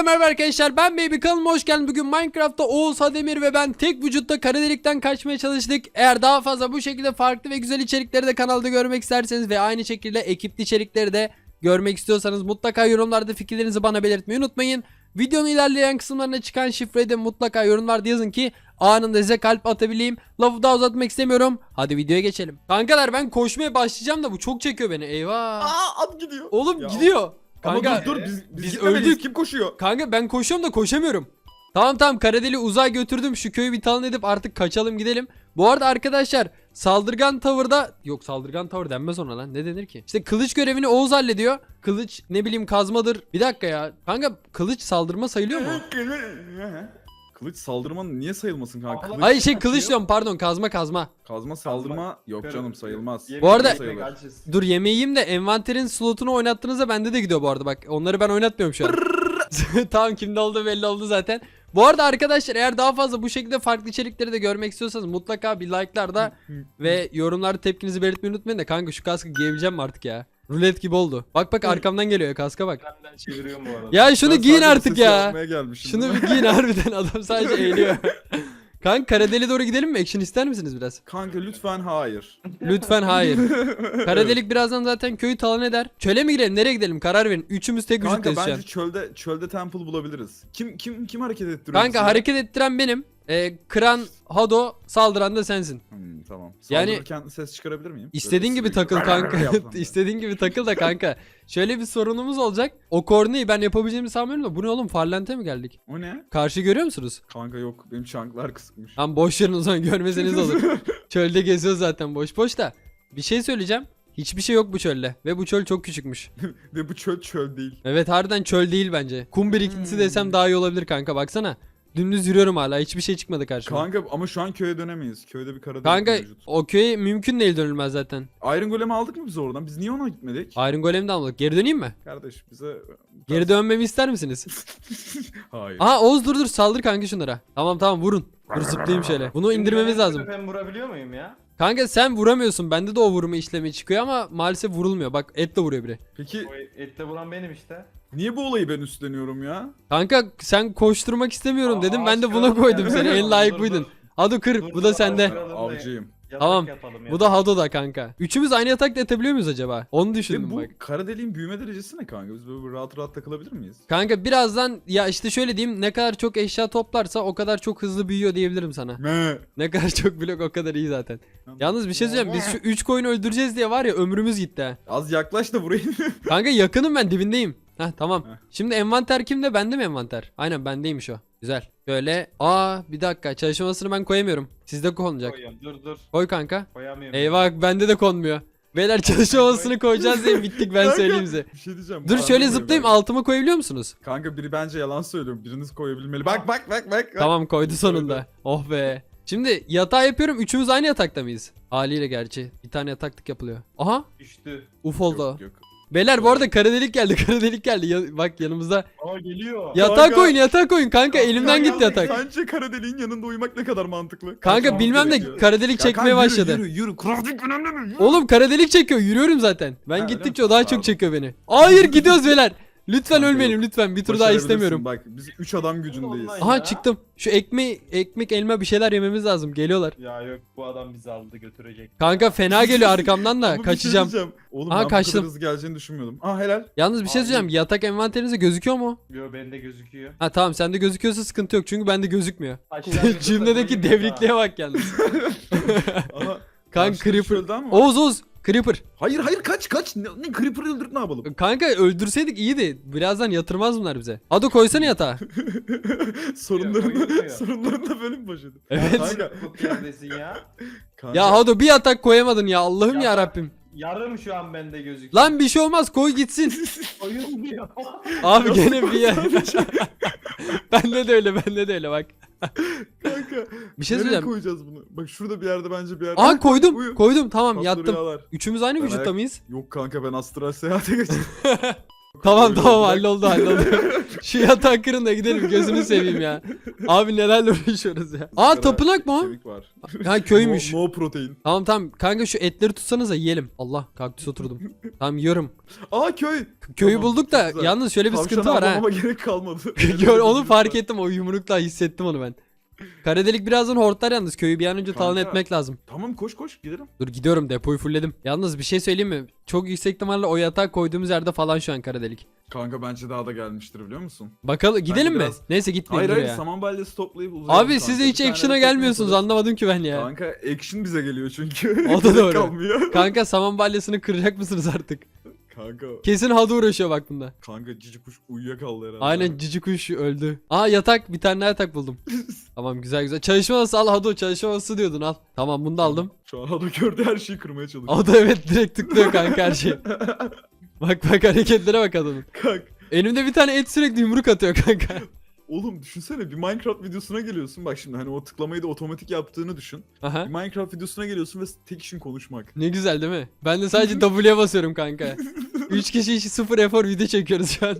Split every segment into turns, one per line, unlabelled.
Hepinize merhaba arkadaşlar ben Baby kanalıma hoş geldiniz. Bugün Minecraft'ta Oğuz Hademir ve ben tek vücutta kara delikten kaçmaya çalıştık. Eğer daha fazla bu şekilde farklı ve güzel içerikleri de kanalda görmek isterseniz ve aynı şekilde ekipli içerikleri de görmek istiyorsanız mutlaka yorumlarda fikirlerinizi bana belirtmeyi unutmayın. Videonun ilerleyen kısımlarına çıkan şifreyi de mutlaka yorumlarda yazın ki anında size kalp atabileyim. Lafı daha uzatmak istemiyorum. Hadi videoya geçelim. Kankalar ben koşmaya başlayacağım da bu çok çekiyor beni. Eyvah.
Aa at gidiyor.
Oğlum
Ya.
gidiyor.
Ama
Kanka
dur dur biz, biz,
biz öldük.
Kim koşuyor?
Kanka ben koşuyorum da koşamıyorum. Tamam tamam Karadeli uzay götürdüm şu köyü bir talan edip artık kaçalım gidelim. Bu arada arkadaşlar saldırgan tavırda yok saldırgan tavır denmez ona lan ne denir ki? İşte kılıç görevini Oğuz hallediyor. Kılıç ne bileyim kazmadır. Bir dakika ya. Kanka kılıç saldırma sayılıyor mu?
Kılıç saldırman niye sayılmasın kanka? Kılıç,
Ay şey kılıç diyorum pardon kazma kazma.
kazma saldırma yok canım sayılmaz.
Bu arada-
Sayılır.
Dur yemeği yiyeyim de envanterin slotunu oynattığınızda bende de gidiyor bu arada bak. Onları ben oynatmıyorum şu an. tamam kimde olduğu belli oldu zaten. Bu arada arkadaşlar eğer daha fazla bu şekilde farklı içerikleri de görmek istiyorsanız mutlaka bir like'larda ve yorumlarda tepkinizi belirtmeyi unutmayın da kanka şu kaskı giyebileceğim mi artık ya? Rulet gibi oldu. Bak bak arkamdan geliyor kaska bak.
Benden çeviriyorum bu arada.
Ya şunu
Ben
giyin
sadece
artık
sesi
ya.
yapmaya gelmişim.
Şunu bir giyin harbiden adam sadece eğiliyor. Kanka Karadeli doğru gidelim mi? Action ister misiniz biraz?
Kanka lütfen hayır.
Lütfen hayır. Karadelik birazdan zaten köyü talan eder. Çöle mi girelim? Nereye gidelim? Karar verin. Üçümüz tek
Kanka
şu an.
bence çölde çölde temple bulabiliriz. Kim kim kim hareket ettiriyor?
Kanka
bizi?
hareket ettiren benim. Ee, kıran Hado saldıran da sensin.
Hmm, tamam.
Yani-
Saldırırken ses çıkarabilir miyim?
İstediğin
Böyle
gibi takıl kanka. İstediğin gibi takıl da kanka. Şöyle bir sorunumuz olacak. O korneyi ben yapabileceğimi sanmıyorum da bu ne oğlum farlante mi geldik?
O ne?
Karşı görüyor musunuz?
Kanka yok benim çanklar kısıkmış.
Tam boş yerin o zaman görmeseniz olur. Çölde geziyor zaten boş boş da. Bir şey söyleyeceğim. Hiçbir şey yok bu çölde. Ve bu çöl çok küçükmüş.
Ve bu çöl çöl değil.
Evet harbiden çöl değil bence. Kum birikintisi desem daha iyi olabilir kanka baksana. Dümdüz yürüyorum hala hiçbir şey çıkmadı karşıma.
Kanka ama şu an köye dönemeyiz. Köyde bir kara
Kanka
delik mevcut.
o köye mümkün değil dönülmez zaten.
Iron Golem'i aldık mı biz oradan? Biz niye ona gitmedik?
Iron Golem de almadık. Geri döneyim mi?
Kardeş bize...
Geri dönmemi ister misiniz?
Hayır.
Aa Oğuz dur dur saldır kanka şunlara. Tamam tamam vurun. Dur zıplayayım şöyle. Bunu indirmemiz lazım.
Ben vurabiliyor muyum ya?
Kanka sen vuramıyorsun. Bende de o vurma işlemi çıkıyor ama maalesef vurulmuyor. Bak et de vuruyor biri.
Peki
O ette vuran benim işte.
niye bu olayı ben üstleniyorum ya?
Kanka sen koşturmak istemiyorum
Aa,
dedim. Ben de buna koydum seni. En layık
dur,
buydun.
dur.
Hadi kır.
Dur,
Bu da
dur,
sende.
kıralım da
Avcıyım.
Yatak
Tamam.
yapalım
Bu da Hado da kanka. Üçümüz aynı yatakta yatabiliyor muyuz acaba? Onu düşündüm
bu
bak.
kara deliğin büyüme derecesi ne kanka? Biz böyle rahat rahat takılabilir miyiz?
Kanka birazdan ya işte şöyle diyeyim ne kadar çok eşya toplarsa o kadar çok hızlı büyüyor diyebilirim sana.
Me.
Ne kadar çok blok o kadar iyi zaten. Yalnız bir şey söyleyeceğim biz şu 3 koyunu öldüreceğiz diye var ya ömrümüz gitti ha.
Az yaklaş da burayı.
Kanka yakınım ben dibindeyim. Heh tamam.
Heh.
Şimdi envanter kimde? Bende mi envanter? Aynen bendeymiş o. Güzel. Böyle. Aa bir dakika çalışmasını ben koyamıyorum. Sizde konacak.
Koyuyorum. Dur dur.
Koy kanka.
Koyamıyorum.
Eyvah bende de konmuyor. Beyler çalışmasını koyacağız diye bittik ben
Kanka,
söyleyeyim size.
Bir şey diyeceğim.
Dur şöyle zıplayayım altıma koyabiliyor musunuz?
Kanka biri bence yalan söylüyor. Biriniz koyabilmeli. Bak bak bak bak.
Tamam koydu sonunda. Oh be. Şimdi yatağı yapıyorum. Üçümüz aynı yatakta mıyız? Haliyle gerçi. Bir tane yataklık yapılıyor. Aha.
Düştü.
Uf oldu.
Yok, yok.
Beyler bu arada kara delik geldi. Kara delik geldi. Ya- bak yanımızda.
Aa geliyor.
Yatağa
Kanka.
koyun yatağa koyun kanka. Elimden gitti yatak.
Sence kara deliğin yanında uyumak ne kadar mantıklı?
Kanka bilmem de kara delik çekmeye
kanka,
başladı.
Yürü yürü yürü. Crafting önemli mi? Yürü.
Oğlum kara delik çekiyor. Yürüyorum zaten. Ben
Ha, öyle
gittikçe o daha çok çekiyor beni. Hayır gidiyoruz beyler. Lütfen
Kanka
ölmeyelim
yok.
lütfen. Bir tur daha
Başarabilirsin.
istemiyorum.
Bak biz 3 adam gücündeyiz.
Aha
Ya.
çıktım. Şu ekmeği, ekmek, elma bir şeyler yememiz lazım. Geliyorlar.
Ya yok bu adam bizi aldı götürecek.
Kanka fena geliyor arkamdan da.
Bir şey
Kaçacağım.
diyeceğim. Oğlum
Aha,
ben bu
kaçtım.
kadar hızlı geleceğini düşünmüyordum. Aa helal.
Yalnız bir şey
Abi.
söyleyeceğim. Yatak envanterinizde gözüküyor mu?
Yo bende gözüküyor.
Ha tamam sende gözüküyorsa sıkıntı yok. Çünkü bende gözükmüyor. Cümledeki
da
devrikliğe bak yalnız.
Ama
Kanka
karşıda bir
Creeper.
var?
Oğuz Oğuz. Creeper.
Hayır hayır kaç kaç. Ne, ne Creeper'ı öldürüp ne yapalım?
Kanka öldürseydik iyiydi. Birazdan yatırmaz bunlar bize. Hadi koysana yatağa.
sorunlarını sorunlarını böyle mi baş edin?
Evet.
Kanka,
Çok yerdesin ya.
kanka.
Ya Hado bir yatak koyamadın ya. Allah'ım ya Rabbim.
Yarım şu an bende gözüküyor.
Lan bir şey olmaz koy gitsin.
Oyun
Abi gene bir yer. bende de öyle bende de öyle bak. Bir şey
Nereye
söyleyeceğim.
koyacağız bunu? Bak şurada bir yerde bence bir yerde.
Aa koydum
Uyu.
koydum tamam
Tatlı
yattım.
rüyalar.
Üçümüz aynı
Ben
vücutta
ayak-
mıyız?
Yok kanka ben astral seyahate geçtim.
Tamam
Öyle
tamam
bırak.
halloldu halloldu. Şu yatağı kırın da gidelim gözünü seveyim ya. Abi nelerle uğraşıyoruz ya. Aa
Kadar
tapınak mı o?
Kemik var.
Ha köymüş.
No, no protein.
Tamam tamam kanka şu etleri tutsanıza yiyelim. Allah kaktüs oturdum. tamam yiyorum.
Aa köy.
Köyü
Tamam,
bulduk da
çok güzel.
yalnız şöyle bir
Tavşanı
sıkıntı var ha.
avlamama gerek kalmadı.
Gör, onu fark ettim o yumrukla hissettim onu ben. Kara delik birazdan hortlar yalnız köyü bir an önce talan
Kanka.
etmek lazım.
Tamam koş koş gidelim.
Dur gidiyorum depoyu fullledim. Yalnız bir şey söyleyeyim mi? Çok yüksek ihtimalle o yatağı koyduğumuz yerde falan şu an kara delik.
Kanka bence daha da gelmiştir biliyor musun?
Bakalım gidelim mi?
biraz-
Neyse gitmeyin
Hayır hayır
ya.
saman balyası toplayıp uzayalım
Abi siz de hiç action'a gelmiyorsunuz anlamadım ki ben ya.
Kanka action bize geliyor çünkü.
O da doğru.
Kalmıyor.
Kanka saman balyasını kıracak mısınız artık?
Kanka.
Kesin Hado uğraşıyor bak bunda.
Kanka cici kuş uyuyakaldı herhalde.
Aynen cici kuş öldü. Aa yatak bir tane yatak buldum. tamam güzel güzel. Çalışma odası al Hado çalışma odası diyordun al. Tamam bunu da aldım.
Şu an Hado gördü her şeyi kırmaya çalışıyor.
O da evet direkt tıklıyor kanka her şey. Bak bak hareketlere bak adamın.
Kanka.
Elimde bir tane et sürekli yumruk atıyor kanka.
Oğlum düşünsene bir Minecraft videosuna geliyorsun. Bak şimdi hani o tıklamayı da otomatik yaptığını düşün.
Aha.
Bir Minecraft videosuna geliyorsun ve tek işin konuşmak.
Ne güzel değil mi? Ben de sadece W'ye basıyorum kanka. 3 kişi işi sıfır efor video çekiyoruz şu an.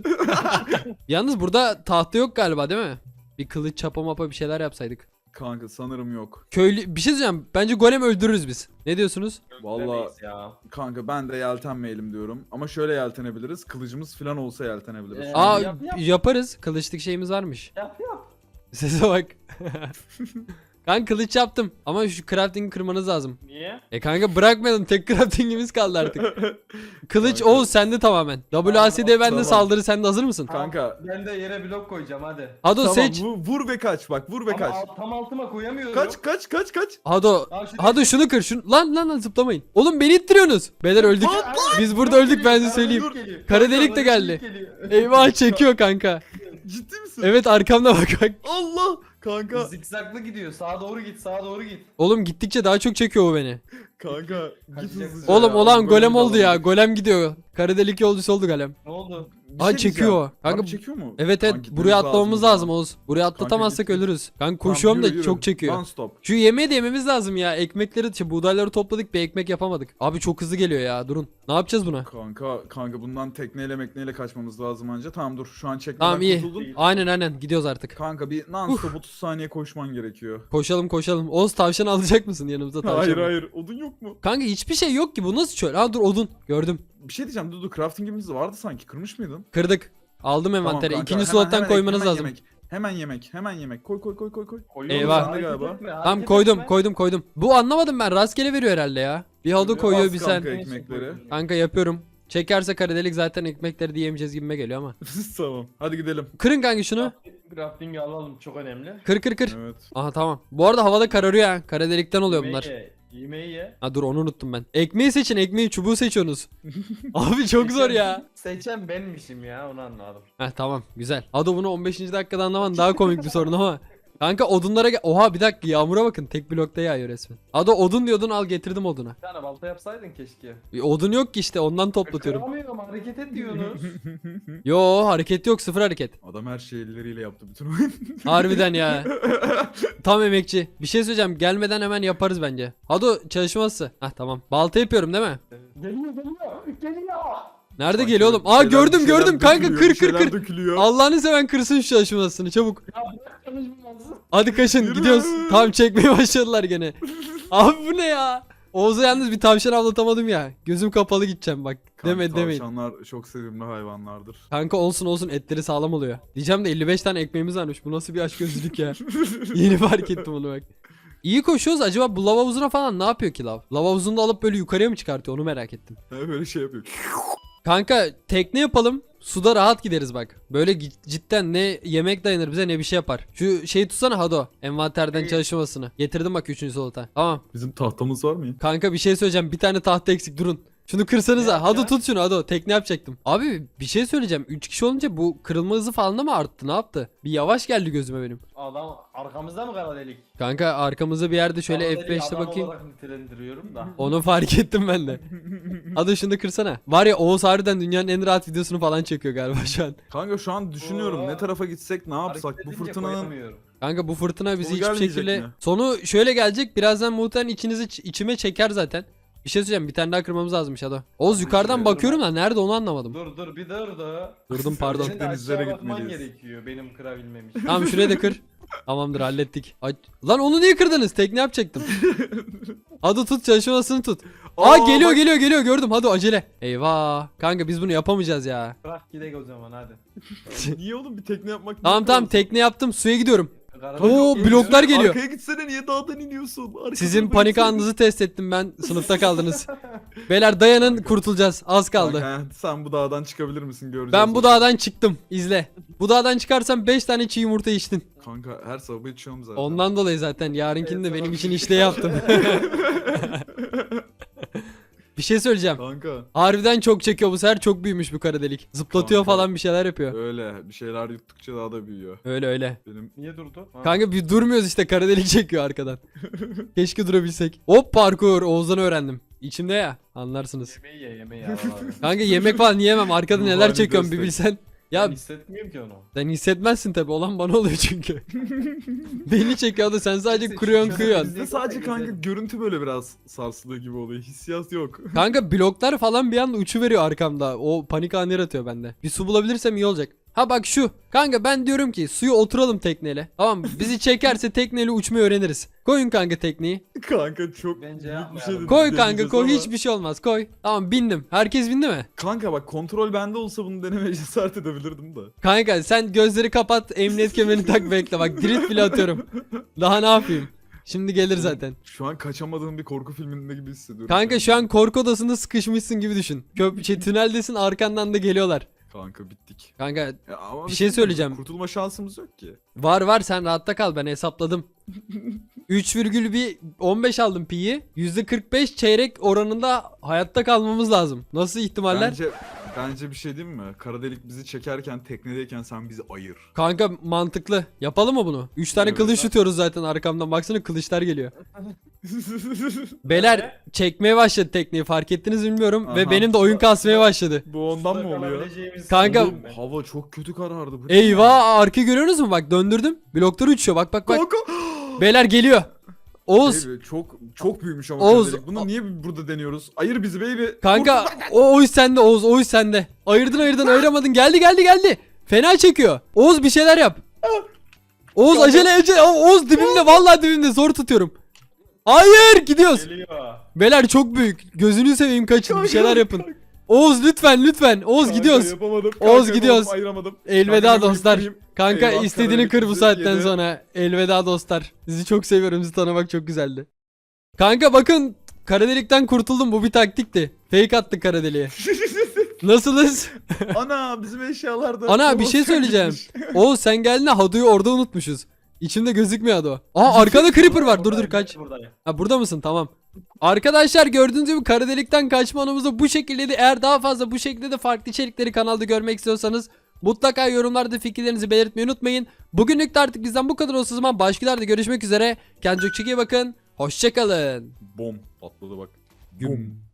Yalnız burada tahta yok galiba değil mi? Bir kılıç çapa mapa bir şeyler yapsaydık.
Kanka sanırım yok.
Köylü bir şey diyeceğim. Bence golem öldürürüz biz. Ne diyorsunuz?
Vallahi
Demeyiz ya.
kanka ben de yeltenmeyelim diyorum. Ama şöyle yeltenebiliriz. Kılıcımız falan olsa yeltenebiliriz.
Ee,
Aa
yap, yap.
yaparız. Kılıçlık şeyimiz varmış.
Yap yap.
Sese bak. kanka kılıç yaptım ama şu crafting'i kırmanız lazım.
Niye?
E kanka bırakmayalım tek crafting'imiz kaldı artık. Kılıç
Kanka.
Oğuz sende tamamen. WASD bende
Tamam.
saldırı sen de hazır mısın?
Kanka.
Ben de yere blok koyacağım hadi.
Hado
tamam
seç.
vu- vur ve kaç bak vur ve
Ama
kaç.
tam altıma koyamıyorum.
Kaç kaç kaç kaç.
Hado.
Lan
Hado şunu kır şunu. Lan lan lan zıplamayın. Oğlum beni ittiriyorsunuz. Beyler öldük.
Lan,
Biz burada öldük ben size söyleyeyim. Kara delik de geldi. Eyvah çekiyor kanka.
Ciddi misin?
Evet arkamda bak bak.
Allah. Kanka.
Zikzaklı gidiyor. Sağa doğru git, sağa doğru git.
Oğlum gittikçe daha çok çekiyor o beni.
Kanka git
Kaçacaksın.
hızlıca.
Oğlum
ya.
olan
Golem
golem
de
oldu ya. Golem gidiyor. Kara delik yolcusu oldu golem.
Ne oldu?
Bir
Aa,
şey
çekiyor
diyeceğim.
o. Kanka-
Abi çekiyor mu?
Evet evet
Kanka,
buraya atlamamız lazım
zaman.
Oğuz. Buraya atlatamazsak
git,
ölürüz. Kanka
Tamam,
koşuyorum da
yürü, yürü.
çok çekiyor.
Non stop.
Şu yemeği de yememiz lazım ya. Ekmekleri, şey, buğdayları topladık bir ekmek yapamadık. Abi çok hızlı geliyor ya. Durun. Ne yapacağız buna?
Kanka kanka bundan tekneyle mekneyle kaçmamız lazım anca. Tamam dur şu an çekmeden
Tamam iyi.
kurtuldun.
Aynen aynen gidiyoruz artık.
Kanka bir non stop 30 saniye koşman gerekiyor.
Koşalım koşalım. Oğuz tavşan alacak mısın yanımıza tavşan?
Hayır hayır odun yok mu?
Kanka hiçbir şey yok ki bu nasıl çöl? Ha dur odun gördüm.
Bir şey diyeceğim Dudu craftingimiz vardı sanki kırmış mıydın?
Kırdık. Aldım envantere.
kanka,
İkinci
hemen-
slottan
hemen
koymanız
hemen
lazım.
Yemek. Hemen yemek hemen yemek koy koy koy koy koy.
Eyvah.
Galiba.
Tamam
hareket
koydum koydum koydum. Bu anlamadım ben rastgele veriyor herhalde ya. Bir halı
Koyuyor,
bir
kanka.
sen.
ekmekleri.
Kanka yapıyorum. Çekerse kara delik zaten ekmekleri diyemeyeceğiz gibime geliyor ama.
tamam hadi gidelim.
Kırın kanka şunu.
Crafting'i alalım çok önemli.
Kır kır kır.
Evet.
Aha tamam. Bu arada havada kararıyor ha. Kara delikten oluyor bunlar.
ye, Yemeği ye.
Ha dur onu unuttum ben. Ekmeği seçin ekmeği çubuğu seçiyorsunuz. Abi çok zor ya.
Seçen benmişim ya onu anladım.
Heh tamam güzel. Hadi bunu 15. dakikada anlaman daha komik bir sorun ama. Kanka odunlara gel. Oha bir dakika yağmura bakın tek blokta yağıyor resmen. Hadi odun diyordun al getirdim oduna.
Bir tane balta yapsaydın keşke.
Bir odun yok ki işte ondan toplatıyorum.
Kıramıyorum hareket et diyorsunuz.
Yo hareket yok sıfır hareket.
Adam her şeyi elleriyle yaptı bütün oyun.
Harbiden ya. Tam emekçi. Bir şey söyleyeceğim gelmeden hemen yaparız bence. Hadi çalışması. Hah tamam. Balta yapıyorum değil mi?
geliyor geliyor geliyor.
Nerede
Sanki
geliyor oğlum? Aa
şeyler-
gördüm
şeyler
gördüm kanka
dökülüyor,
kır
bir
kır
şeyler
kır.
dökülüyor.
Allah'ını seven kırsın şu çalışmasını çabuk.
Ya.
Hadi kaşın
Yürü.
gidiyoruz. Tamam çekmeye başladılar gene. Abi bu ne ya? Oğuz'a yalnız bir tavşan avlatamadım ya. Gözüm kapalı gideceğim bak.
Kanka,
Deme demeyin.
Tavşanlar çok sevimli hayvanlardır.
Kanka olsun olsun etleri sağlam oluyor. Diyeceğim de 55 tane ekmeğimiz varmış. Bu nasıl bir aşk gözlülük ya. Yeni fark ettim onu bak. İyi koşuyoruz. Acaba bu lava havuzuna falan ne yapıyor ki lav? Lava havuzunu da alıp böyle yukarıya mı çıkartıyor onu merak ettim.
He böyle şey yapıyor.
Kanka tekne yapalım. Suda rahat gideriz bak. Böyle cidden ne yemek dayanır bize ne bir şey yapar. Şu şeyi tutsana Hado. Envanterden
İyi.
çalışmasını. Getirdim bak 3. solota. Tamam.
Bizim tahtamız var mı ya?
Kanka bir şey söyleyeceğim. Bir tane tahta eksik durun. Şunu kırsanıza.
Ne
Hadi tut şunu hadi. Tekne yapacaktım. Abi bir şey söyleyeceğim. 3 kişi olunca bu kırılma hızı falan da mı arttı? Ne yaptı? Bir yavaş geldi gözüme benim.
Adam arkamızda mı kara delik?
Kanka arkamızda bir yerde şöyle
Kara deliği
F5'te
adam
bakayım.
olarak nitelendiriyorum da.
Onu fark ettim ben de. Hadi şunu da kırsana. Var ya Oğuz harbiden dünyanın en rahat videosunu falan çekiyor galiba şu an.
Kanka şu an düşünüyorum
Oo.
ne tarafa gitsek ne yapsak
Hareket
bu
edince
fırtınanın
koyamıyorum.
Kanka bu fırtına bizi
Sonu
hiçbir
gelmeyecek
şekilde...
mi?
Sonu şöyle gelecek. Birazdan muhtemelen içinizi ç- içime çeker zaten. Bir şey söyleyeceğim bir tane daha kırmamız lazım Shadow. Oğuz yukarıdan
kırma.
bakıyorum da nerede onu anlamadım.
Dur dur bir dur da.
Durdum pardon.
Senin de
Denizlere
aşağı bakman
gitmeliyiz.
gerekiyor benim kırabilmem için.
Tamam şurayı da kır. Tamamdır hallettik. Ay, lan onu niye kırdınız? Tekne yapacaktım. Hadi tut çalışmasını tut. Aa,
Aa,
geliyor
bak-
geliyor geliyor gördüm hadi acele. Eyvah. Kanka biz bunu yapamayacağız ya.
Bırak gidelim o zaman hadi.
Niye oğlum bir tekne yapmak
Tamam tamam tekne yaptım suya gidiyorum.
Karadelik
Oo, bloklar geliyor.
Arkaya gitsene niye dağdan iniyorsun? Arkada
Sizin panik anınızı test ettim ben. Sınıfta kaldınız. Beyler dayanın kurtulacağız. Az kaldı.
Kanka, sen bu dağdan çıkabilir misin göreceğiz.
Ben bu dağdan çıktım. İzle. Bu dağdan çıkarsam 5 tane çiğ yumurta içtin.
Kanka her sabah içiyorum zaten.
Ondan dolayı zaten yarınkini de benim için işte yaptım. bir şey söyleyeceğim.
Kanka
Harbiden çok çekiyor bu sefer çok büyümüş bu kara delik. Zıplatıyor
Kanka.
falan bir şeyler yapıyor.
öyle bir şeyler yuttukça daha da büyüyor.
Öyle öyle.
Benim
Niye durdu? Ha.
Kanka bir durmuyoruz işte kara delik çekiyor arkadan. Keşke durabilsek. Hop parkur Oğuz'dan öğrendim. İçimde ya anlarsınız.
Yemeği ye yemeği ye.
Kanka yemek falan yiyemem arkada neler
hali
çekiyorum bir bilsen. Ya
Ben hissetmiyorum ki onu.
sen hissetmezsin tabi olan bana oluyor çünkü. Beni çekiyor da sen sadece
şu-
kıyıyorsun.
bizde sadece kanka görüntü böyle biraz sarsılıyor gibi oluyor. Hissiyat yok.
Kanka bloklar falan bir anda uçu veriyor arkamda. O panik anı yaratıyor bende. Bir su bulabilirsem iyi olacak. Ha bak şu. Kanka ben diyorum ki suya oturalım tekneyle. Tamam mı? Bizi çekerse tekneyle uçmayı öğreniriz. Koyun kanka tekneyi.
kanka çok
Bence
büyük bir
yapmayalım.
şey
Koy kanka
deneyeceğiz
koy
ama-
hiçbir şey olmaz koy. Tamam bindim. Herkes bindi mi?
Kanka bak kontrol bende olsa bunu denemeye cesaret edebilirdim de.
Kanka sen gözleri kapat emniyet kemerini tak bekle bak drift bile atıyorum. Daha ne yapayım? Şimdi gelir zaten.
Şu an kaçamadığım bir korku filminde gibi hissediyorum.
Kanka şu an korku odasında sıkışmışsın gibi düşün. Köp şey, tüneldesin arkandan da geliyorlar.
Kanka bittik.
Kanka
Ya ama
Bir şey söyleyeceğim.
Kurtulma şansımız yok ki.
Var var sen rahatta kal ben hesapladım. 3,15 aldım pi'yi. %45 çeyrek oranında hayatta kalmamız lazım. Nasıl ihtimaller?
Bence bence bir şey diyeyim mi? Kara delik bizi çekerken teknedeyken sen bizi ayır.
Kanka mantıklı. Yapalım mı bunu? 3 tane
Evet.
kılıç tutuyoruz zaten arkamdan. Baksana kılıçlar geliyor. Beyler çekmeye başladı tekneyi fark ettiniz bilmiyorum. Ve
Aha.
benim de oyun kasmaya başladı.
Bu ondan mı oluyor?
Kanka-
ben.
Hava çok kötü karardı. Bu ne?
Eyvah arka görüyorsunuz mu? Bak döndürdüm. Bloklar uçuyor. Bak bak bak.
Kanka.
Beyler geliyor. Oğuz.
Baby, çok çok büyümüş ama
Oğuz,
delik. Bunu niye burada deniyoruz? Ayır bizi baby.
Kanka o, o iş sende Oğuz o iş sende. Ayırdın ayırdın ayıramadın geldi geldi geldi. Fena çekiyor. Oğuz bir şeyler yap. Oğuz
Kanka.
acele acele. Oğuz dibimde vallahi dibimde zor tutuyorum. Hayır gidiyoruz.
Geliyor.
Beyler çok büyük. Gözünü seveyim kaçın bir şeyler yapın. Oğuz lütfen lütfen. Oğuz
Kanka,
gidiyoruz.
Yapamadım.
Oğuz
Kanka,
gidiyoruz.
yapamadım, Ayıramadım.
Elveda
Kanka,
dostlar. Kanka
Eyvah,
istediğini kır bu saatten
yedi.
sonra. Elveda dostlar. Sizi çok seviyorum. Sizi tanımak çok güzeldi. Kanka bakın kara delikten kurtuldum. Bu bir taktikti. Fake attık kara deliğe. Nasılız?
Ana bizim eşyalar da.
Ana bir şey söyleyeceğim. Oğuz sen geldiğinde Hado'yu orada unutmuşuz. İçimde gözükmüyor Hado. Aa arkada Creeper var. Dur dur kaç. Ha burada mısın? Tamam. Arkadaşlar gördüğünüz gibi kara delikten kaçma anımız da bu şekildeydi. Eğer daha fazla bu şekilde de farklı içerikleri kanalda görmek istiyorsanız mutlaka yorumlarda fikirlerinizi belirtmeyi unutmayın. Bugünlük de artık bizden bu kadar olsun o zaman başka videolarda görüşmek üzere. Kendinize çok iyi bakın. Hoşçakalın.
Bom patladı bak.
Güm.